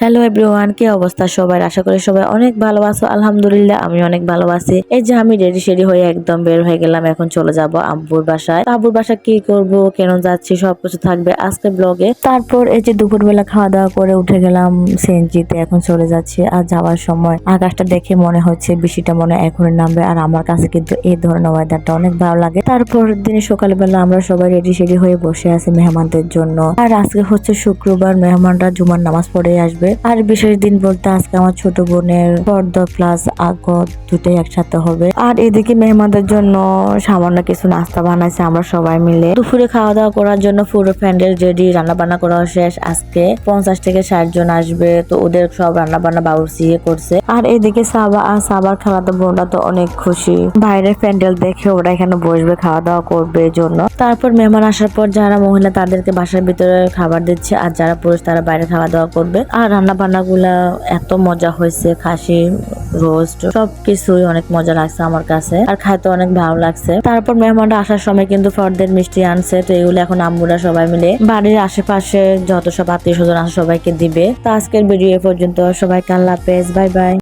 Hello everyone কি অবস্থা সবার আশা করি সবাই অনেক ভালো আছো। আলহামদুলিল্লাহ, আমি অনেক ভালো আছি। এই যে আমি রেডি সেডি হয়ে একদম বের হয়ে গেলাম, এখন চলে যাব আব্বুর বাসায়। আব্বুর বাসা কি করব, কেন যাচ্ছি, সবকিছু থাকবে আজকে ব্লগে তারপর এই যে দুপুরবেলা খাওয়া দাওয়া করে উঠে গেলাম সিএনজিতে, এখন চলে যাচ্ছি। আর যাওয়ার সময় আকাশটা দেখে মনে হচ্ছে বৃষ্টিটা মনে এখনই নামবে। আর আমার কাছে কিন্তু এই ধরনের ওয়েদারটা অনেক ভালো লাগে। তারপর দিনে সকালবেলা আমরা সবাই রেডি সেডি হয়ে বসে আছি মেহমানদের জন্য। আর আজকে হচ্ছে শুক্রবার, মেহমানরা জুমার নামাজ পড়ে আসবে। আর বিশেষ দিন বলতে আজকে আমার ছোট বোনের পর্দা প্লাস আগত দুটোই একসাথে হবে। আর এদিকে মেহমানদের জন্য সামান্য কিছু নাস্তা বানাইছে আমরা সবাই মিলে। দুপুরে খাওয়া দাওয়া করার জন্য পুরো প্যান্ডেল রেডি রান্না বান্না করা শেষ। আজকে পঞ্চাশ থেকে ষাট জন আসবে, তো ওদের সব রান্না বান্না বাবুর্চি করছে। আর এদিকে সাবা আর সাবার খালাতো বোনরা তো অনেক খুশি। বাইরের প্যান্ডেল দেখে ওরা এখানে বসবে খাওয়া দাওয়া করবে জন্য। তারপর মেহমান আসার পর যারা মহিলা তাদেরকে বাসার ভিতরে খাবার দিচ্ছে, আর যারা পুরুষ তারা বাইরে খাওয়া দাওয়া করবে। আর রান্না বান্না গুলা এত মজা হয়েছে, খাসি, রোস্ট, সবকিছুই অনেক মজা লাগছে আমার কাছে আর খাইতে অনেক ভালো লাগছে। তারপর মেহমানরা আসার সময় কিন্তু ফর্দের মিষ্টি আনছে, তো এগুলো এখন আম্মুরা সবাই মিলে বাড়ির আশেপাশে যত সব আত্মীয় স্বজন আছে সবাইকে দিবে। তো আজকের ভিডিও পর্যন্ত, সবাইকে আল্লাহ হাফেজ, বাই বাই।